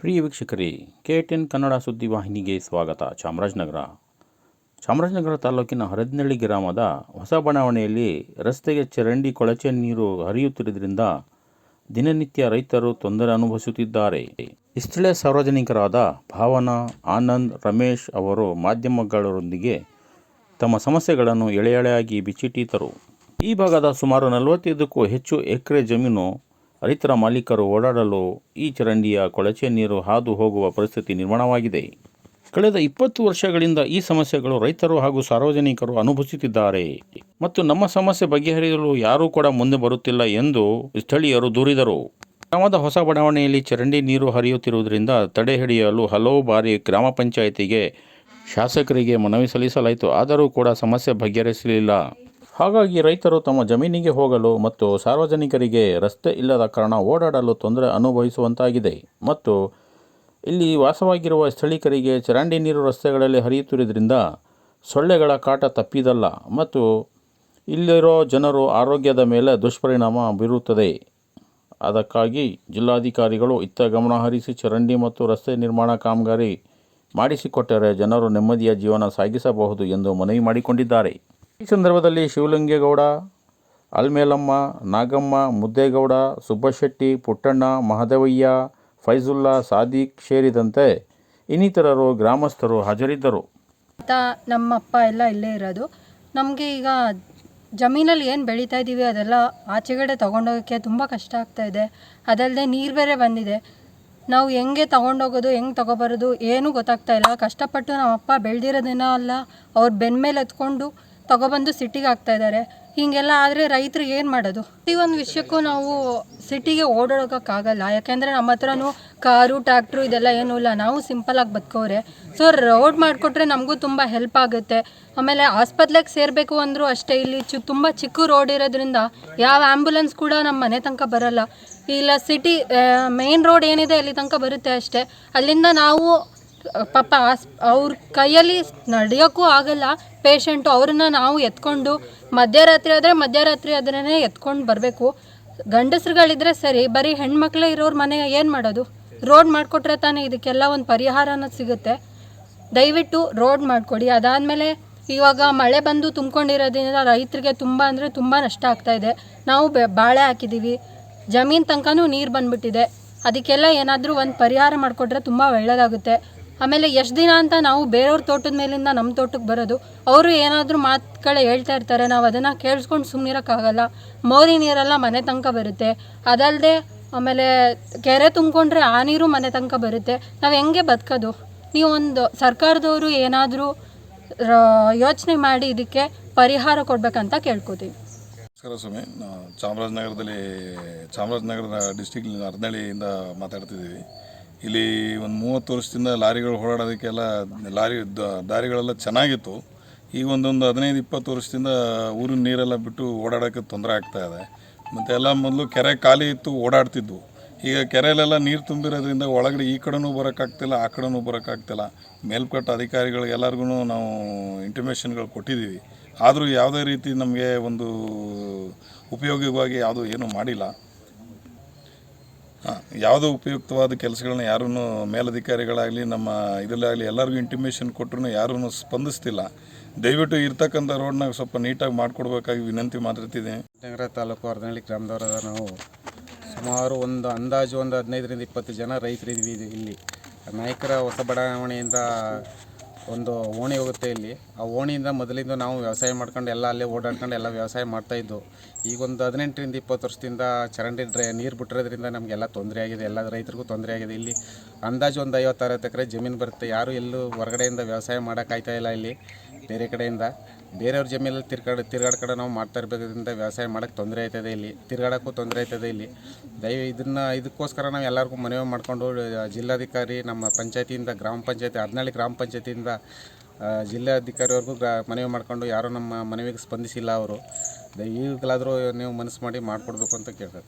ಪ್ರಿಯ ವೀಕ್ಷಕರೇ, K ten Kannada ಸುದ್ದಿವಾಹಿನಿಗೆ ಸ್ವಾಗತ. ಚಾಮರಾಜನಗರ. ಚಾಮರಾಜನಗರ ತಾಲೂಕಿನ ಹರದಿನಳ್ಳಿ ಗ್ರಾಮದ ಹೊಸ ಬಡಾವಣೆಯಲ್ಲಿ ರಸ್ತೆಗೆ ಚರಂಡಿ ಕೊಳಚೆ ನೀರು ಹರಿಯುತ್ತಿರುವುದರಿಂದ ದಿನನಿತ್ಯ ರೈತರು ತೊಂದರೆ ಅನುಭವಿಸುತ್ತಿದ್ದಾರೆ. ಸ್ಥಳೀಯ ಸಾರ್ವಜನಿಕರಾದ ಭಾವನಾ, ಆನಂದ್, ರಮೇಶ್ ಅವರು ಮಾಧ್ಯಮಗಳೊಂದಿಗೆ ತಮ್ಮ ಸಮಸ್ಯೆಗಳನ್ನು ಎಳೆಯಳೆಯಾಗಿ ಬಿಚ್ಚಿಟ್ಟಿದ್ದರು. ಈ ಭಾಗದ ಸುಮಾರು ನಲವತ್ತೈದಕ್ಕೂ ಹೆಚ್ಚು ಎಕರೆ ಜಮೀನು ರೈತರ ಮಾಲೀಕರು ಓಡಾಡಲು ಈ ಚರಂಡಿಯ ಕೊಳಚೆ ನೀರು ಹಾದು ಹೋಗುವ ಪರಿಸ್ಥಿತಿ ನಿರ್ಮಾಣವಾಗಿದೆ. ಕಳೆದ ಇಪ್ಪತ್ತು ವರ್ಷಗಳಿಂದ ಈ ಸಮಸ್ಯೆಗಳು ರೈತರು ಹಾಗೂ ಸಾರ್ವಜನಿಕರು ಅನುಭವಿಸುತ್ತಿದ್ದಾರೆ. ಮತ್ತು ನಮ್ಮ ಸಮಸ್ಯೆ ಬಗೆಹರಿಯಲು ಯಾರೂ ಕೂಡ ಮುಂದೆ ಬರುತ್ತಿಲ್ಲ ಎಂದು ಸ್ಥಳೀಯರು ದೂರಿದರು. ಗ್ರಾಮದ ಹೊಸ ಬಡಾವಣೆಯಲ್ಲಿ ಚರಂಡಿ ನೀರು ಹರಿಯುತ್ತಿರುವುದರಿಂದ ತಡೆ ಹಿಡಿಯಲು ಹಲವು ಬಾರಿ ಗ್ರಾಮ ಪಂಚಾಯಿತಿಗೆ ಶಾಸಕರಿಗೆ ಮನವಿ ಸಲ್ಲಿಸಲಾಯಿತು. ಆದರೂ ಕೂಡ ಸಮಸ್ಯೆ ಬಗೆಹರಿಸಲಿಲ್ಲ. ಹಾಗಾಗಿ ರೈತರು ತಮ್ಮ ಜಮೀನಿಗೆ ಹೋಗಲು ಮತ್ತು ಸಾರ್ವಜನಿಕರಿಗೆ ರಸ್ತೆ ಇಲ್ಲದ ಕಾರಣ ಓಡಾಡಲು ತೊಂದರೆ ಅನುಭವಿಸುವಂತಾಗಿದೆ. ಮತ್ತು ಇಲ್ಲಿ ವಾಸವಾಗಿರುವ ಸ್ಥಳೀಕರಿಗೆ ಚರಂಡಿ ನೀರು ರಸ್ತೆಗಳಲ್ಲಿ ಹರಿಯುತ್ತಿರುವುದರಿಂದ ಸೊಳ್ಳೆಗಳ ಕಾಟ ತಪ್ಪಿದಲ್ಲ ಮತ್ತು ಇಲ್ಲಿರೋ ಜನರು ಆರೋಗ್ಯದ ಮೇಲೆ ದುಷ್ಪರಿಣಾಮ ಬೀರುತ್ತದೆ. ಅದಕ್ಕಾಗಿ ಜಿಲ್ಲಾಧಿಕಾರಿಗಳು ಇತ್ತ ಗಮನ ಹರಿಸಿ ಚರಂಡಿ ಮತ್ತು ರಸ್ತೆ ನಿರ್ಮಾಣ ಕಾಮಗಾರಿ ಮಾಡಿಸಿಕೊಟ್ಟರೆ ಜನರು ನೆಮ್ಮದಿಯ ಜೀವನ ಸಾಗಿಸಬಹುದು ಎಂದು ಮನವಿ ಮಾಡಿಕೊಂಡಿದ್ದಾರೆ. ಈ ಸಂದರ್ಭದಲ್ಲಿ ಶಿವಲಿಂಗೇಗೌಡ ಅಲ್ಮೇಲಮ್ಮ ನಾಗಮ್ಮ, ಮುದ್ದೇಗೌಡ, ಸುಬ್ಬಶೆಟ್ಟಿ, ಪುಟ್ಟಣ್ಣ, ಮಹದೇವಯ್ಯ, ಫೈಜುಲ್ಲಾ, ಸಾದಿಕ್ ಸೇರಿದಂತೆ ಇನ್ನಿತರರು ಗ್ರಾಮಸ್ಥರು ಹಾಜರಿದ್ದರು. ಅಂತ ನಮ್ಮ ಎಲ್ಲ ಇಲ್ಲೇ ಇರೋದು. ನಮಗೆ ಈಗ ಜಮೀನಲ್ಲಿ ಏನು ಬೆಳೀತಾ ಇದ್ದೀವಿ ಅದೆಲ್ಲ ಆಚೆಗಡೆ ತೊಗೊಂಡೋಗೋಕ್ಕೆ ತುಂಬ ಕಷ್ಟ ಆಗ್ತಾ ಇದೆ. ಅದಲ್ಲದೆ ನೀರು ಬೇರೆ ಬಂದಿದೆ. ನಾವು ಹೆಂಗೆ ತೊಗೊಂಡೋಗೋದು, ಹೆಂಗೆ ತೊಗೊಬರೋದು ಏನೂ ಗೊತ್ತಾಗ್ತಾ ಇಲ್ಲ. ಕಷ್ಟಪಟ್ಟು ನಮ್ಮಪ್ಪ ಬೆಳೆದಿರೋದೇನೋ ಅಲ್ಲ, ಅವ್ರ ಬೆನ್ಮೇಲೆ ಎತ್ಕೊಂಡು ತೊಗೊಬಂದು ಸಿಟಿಗೆ ಹಾಕ್ತಾ ಇದ್ದಾರೆ. ಹೀಗೆಲ್ಲ ಆದರೆ ರೈತರಿಗೆ ಏನು ಮಾಡೋದು? ಈ ಒಂದು ವಿಷಯಕ್ಕೂ ನಾವು ಸಿಟಿಗೆ ಓಡಾಡೋಕ್ಕಾಗಲ್ಲ. ಯಾಕೆಂದರೆ ನಮ್ಮ ಹತ್ರನೂ ಕಾರು ಟ್ಯಾಕ್ಟ್ರು ಇದೆಲ್ಲ ಏನೂ ಇಲ್ಲ. ನಾವು ಸಿಂಪಲಾಗಿ ಬದುಕೋರೆ. ಸೊ ರೋಡ್ ಮಾಡಿಕೊಟ್ರೆ ನಮಗೂ ತುಂಬ ಹೆಲ್ಪ್ ಆಗುತ್ತೆ. ಆಮೇಲೆ ಆಸ್ಪತ್ರೆಗೆ ಸೇರಬೇಕು ಅಂದರೂ ಅಷ್ಟೇ. ಇಲ್ಲಿ ಚು, ತುಂಬ ಚಿಕ್ಕ ರೋಡ್ ಇರೋದ್ರಿಂದ ಯಾವ ಆ್ಯಂಬುಲೆನ್ಸ್ ಕೂಡ ನಮ್ಮ ಮನೆ ತನಕ ಬರಲ್ಲ. ಇಲ್ಲ ಸಿಟಿ ಮೇನ್ ರೋಡ್ ಏನಿದೆ ಅಲ್ಲಿ ತನಕ ಬರುತ್ತೆ ಅಷ್ಟೇ. ಅಲ್ಲಿಂದ ನಾವು ಪಾಪ ಆಸ್ ಅವ್ರ ಕೈಯಲ್ಲಿ ನಡೆಯೋಕ್ಕೂ ಆಗಲ್ಲ. ಪೇಷಂಟು ಅವ್ರನ್ನ ನಾವು ಎತ್ಕೊಂಡು ಮಧ್ಯರಾತ್ರಿ ಆದರೆ ಮಧ್ಯರಾತ್ರಿ ಆದ್ರೇ ಎತ್ಕೊಂಡು ಬರಬೇಕು. ಗಂಡಸ್ರುಗಳಿದ್ರೆ ಸರಿ, ಬರೀ ಹೆಣ್ಮಕ್ಳೇ ಇರೋರು ಮನೆ ಏನು ಮಾಡೋದು? ರೋಡ್ ಮಾಡಿಕೊಟ್ರೆ ತಾನೇ ಇದಕ್ಕೆಲ್ಲ ಒಂದು ಪರಿಹಾರ ಅನ್ನೋದು ಸಿಗುತ್ತೆ. ದಯವಿಟ್ಟು ರೋಡ್ ಮಾಡಿಕೊಡಿ. ಅದಾದಮೇಲೆ ಇವಾಗ ಮಳೆ ಬಂದು ತುಂಬ್ಕೊಂಡಿರೋದ್ರಿಂದ ರೈತರಿಗೆ ತುಂಬ ಅಂದರೆ ತುಂಬ ನಷ್ಟ ಆಗ್ತಾ ಇದೆ. ನಾವು ಬೆ ಬಾಳೆ ಹಾಕಿದ್ದೀವಿ ಜಮೀನು ತನಕನೂ ನೀರು ಬಂದುಬಿಟ್ಟಿದೆ. ಅದಕ್ಕೆಲ್ಲ ಏನಾದರೂ ಒಂದು ಪರಿಹಾರ ಮಾಡಿಕೊಟ್ರೆ ತುಂಬ ಒಳ್ಳೆಯದಾಗುತ್ತೆ ಆಮೇಲೆ ಎಷ್ಟು ದಿನ ಅಂತ ನಾವು ಬೇರೆಯವ್ರ ತೋಟದ ಮೇಲಿಂದ ನಮ್ಮ ತೋಟಕ್ಕೆ ಬರೋದು. ಅವರು ಏನಾದರೂ ಮಾತುಗಳು ಹೇಳ್ತಾ ಇರ್ತಾರೆ, ನಾವು ಅದನ್ನು ಕೇಳಿಸ್ಕೊಂಡು ಸುಮ್ಮನಿರೋಕ್ಕಾಗಲ್ಲ ಮೋರಿ ನೀರೆಲ್ಲ ಮನೆ ತನಕ ಬರುತ್ತೆ. ಅದಲ್ಲದೆ ಆಮೇಲೆ ಕೆರೆ ತುಂಬಿಕೊಂಡ್ರೆ ಆ ನೀರು ಮನೆ ತನಕ ಬರುತ್ತೆ. ನಾವು ಹೆಂಗೆ ಬದುಕೋದು? ನೀವೊಂದು ಸರ್ಕಾರದವರು ಏನಾದರೂ ಯೋಚನೆ ಮಾಡಿ ಇದಕ್ಕೆ ಪರಿಹಾರ ಕೊಡಬೇಕಂತ ಕೇಳ್ಕೊತೀವಿ. ನಮಸ್ಕಾರ ಸ್ವಾಮಿ. ಚಾಮರಾಜನಗರದಲ್ಲಿ ಚಾಮರಾಜನಗರ ಡಿಸ್ಟಿಕ್ ಅರ್ನಳ್ಳಿಯಿಂದ ಮಾತಾಡ್ತಿದ್ದೀವಿ. ಇಲ್ಲಿ ಒಂದು ಮೂವತ್ತು ವರ್ಷದಿಂದ ಲಾರಿಗಳು ಓಡಾಡೋದಕ್ಕೆಲ್ಲ ಲಾರಿ ದಾರಿಗಳೆಲ್ಲ ಚೆನ್ನಾಗಿತ್ತು. ಈಗ ಒಂದೊಂದು ಹದಿನೈದು, ಇಪ್ಪತ್ತು ವರ್ಷದಿಂದ ಊರಿನ ನೀರೆಲ್ಲ ಬಿಟ್ಟು ಓಡಾಡೋಕ್ಕೆ ತೊಂದರೆ ಆಗ್ತಾ ಇದೆ. ಮತ್ತು ಎಲ್ಲ ಮೊದಲು ಕೆರೆ ಖಾಲಿ ಇತ್ತು, ಓಡಾಡ್ತಿದ್ವು. ಈಗ ಕೆರೆಯಲ್ಲೆಲ್ಲ ನೀರು ತುಂಬಿರೋದ್ರಿಂದ ಒಳಗಡೆ ಈ ಕಡೆನೂ ಬರೋಕ್ಕಾಗ್ತಿಲ್ಲ ಆ ಕಡೆನೂ ಬರೋಕ್ಕಾಗ್ತಿಲ್ಲ ಮೇಲ್ಪಟ್ಟ ಅಧಿಕಾರಿಗಳಿಗೆ ಎಲ್ಲರಿಗೂ ನಾವು ಇಂಟಿಮೇಷನ್ಗಳು ಕೊಟ್ಟಿದ್ದೀವಿ. ಆದರೂ ಯಾವುದೇ ರೀತಿ ನಮಗೆ ಒಂದು ಉಪಯೋಗವಾಗಿ ಯಾವುದೂ ಏನೂ ಮಾಡಿಲ್ಲ. ಯಾವುದೋ ಉಪಯುಕ್ತವಾದ ಕೆಲಸಗಳನ್ನ ಯಾರೂ ಮೇಲಧಿಕಾರಿಗಳಾಗಲಿ, ನಮ್ಮ ಇದರಲ್ಲಾಗಲಿ ಎಲ್ಲರಿಗೂ ಇಂಟಿಮೇಷನ್ ಕೊಟ್ಟರು ಯಾರೂ ಸ್ಪಂದಿಸ್ತಿಲ್ಲ. ದಯವಿಟ್ಟು ಇರ್ತಕ್ಕಂಥ ರೋಡ್ನಾಗ ಸ್ವಲ್ಪ ನೀಟಾಗಿ ಮಾಡಿಕೊಡ್ಬೇಕಾಗಿ ವಿನಂತಿ ಮಾಡಿರ್ತಿದೆ ನಗರ ತಾಲೂಕು ಅರ್ಧನಹಳ್ಳಿ ಗ್ರಾಮದವರಾದ ನಾವು. ಸುಮಾರು ಒಂದು ಅಂದಾಜು ಒಂದು ಹದಿನೈದರಿಂದ ಇಪ್ಪತ್ತು ಜನ ರೈತರಿದ್ವಿ ಇಲ್ಲಿ. ನಾಯಕರ ಹೊಸ ಬಡಾವಣೆಯಿಂದ ಒಂದು ಓಣಿ ಹೋಗುತ್ತೆ ಇಲ್ಲಿ. ಆ ಓಣಿಯಿಂದ ಮೊದಲಿಂದ ನಾವು ವ್ಯವಸಾಯ ಮಾಡ್ಕೊಂಡು ಎಲ್ಲ ಅಲ್ಲೇ ಓಡಾಡ್ಕೊಂಡು ಎಲ್ಲ ವ್ಯವಸಾಯ ಮಾಡ್ತಾಯಿದ್ದು ಈಗ ಒಂದು ಹದಿನೆಂಟರಿಂದ ಇಪ್ಪತ್ತು ವರ್ಷದಿಂದ ಚರಂಡಿ ಡ್ರೈ ನೀರು ಬಿಟ್ಟಿರೋದ್ರಿಂದ ನಮಗೆಲ್ಲ ತೊಂದರೆ ಆಗಿದೆ. ಎಲ್ಲ ರೈತರಿಗೂ ತೊಂದರೆ ಆಗಿದೆ. ಇಲ್ಲಿ ಅಂದಾಜು ಒಂದು ಐವತ್ತು ಅರವತ್ತು ಎಕರೆ ಜಮೀನು ಬರುತ್ತೆ. ಯಾರು ಎಲ್ಲೂ ಹೊರಗಡೆಯಿಂದ ವ್ಯವಸಾಯ ಮಾಡೋಕ್ಕಾಗ್ತಾ ಇಲ್ಲ ಇಲ್ಲಿ. ಬೇರೆ ಕಡೆಯಿಂದ. ಬೇರೆಯವ್ರ ಜಮೀನಲ್ಲಿ ತಿರ್ಗಾಡ, ತಿರ್ಗಾಡ್ಕೊಂಡು ನಾವು ಮಾಡ್ತಾ ಇರಬೇಕಂತ ವ್ಯವಸಾಯ ಮಾಡೋಕ್ಕೆ ತೊಂದರೆ ಆಯ್ತದೆ ಇಲ್ಲಿ. ತಿರ್ಗಾಡೋಕ್ಕೂ ತೊಂದರೆ ಆಯ್ತದೆ ಇಲ್ಲಿ. ದಯವಿ ಇದನ್ನು, ಇದಕ್ಕೋಸ್ಕರ ನಾವು ಎಲ್ಲರಿಗೂ ಮನವಿ ಮಾಡಿಕೊಂಡು, ಜಿಲ್ಲಾಧಿಕಾರಿ ನಮ್ಮ ಪಂಚಾಯತಿಯಿಂದ, ಗ್ರಾಮ ಪಂಚಾಯತಿ ಹದಿನಾಳು ಗ್ರಾಮ ಪಂಚಾಯತಿಯಿಂದ ಜಿಲ್ಲಾಧಿಕಾರಿವರೆಗೂ ಗ್ರಾ, ಮನವಿ ಮಾಡಿಕೊಂಡು ಯಾರೂ ನಮ್ಮ ಮನವಿಗೆ ಸ್ಪಂದಿಸಿಲ್ಲ ಅವರು ಈಗಲಾದರೂ ನೀವು ಮನಸ್ಸು ಮಾಡಿ ಮಾಡಿಕೊಡ್ಬೇಕು ಅಂತ ಕೇಳ್ತಾರೆ.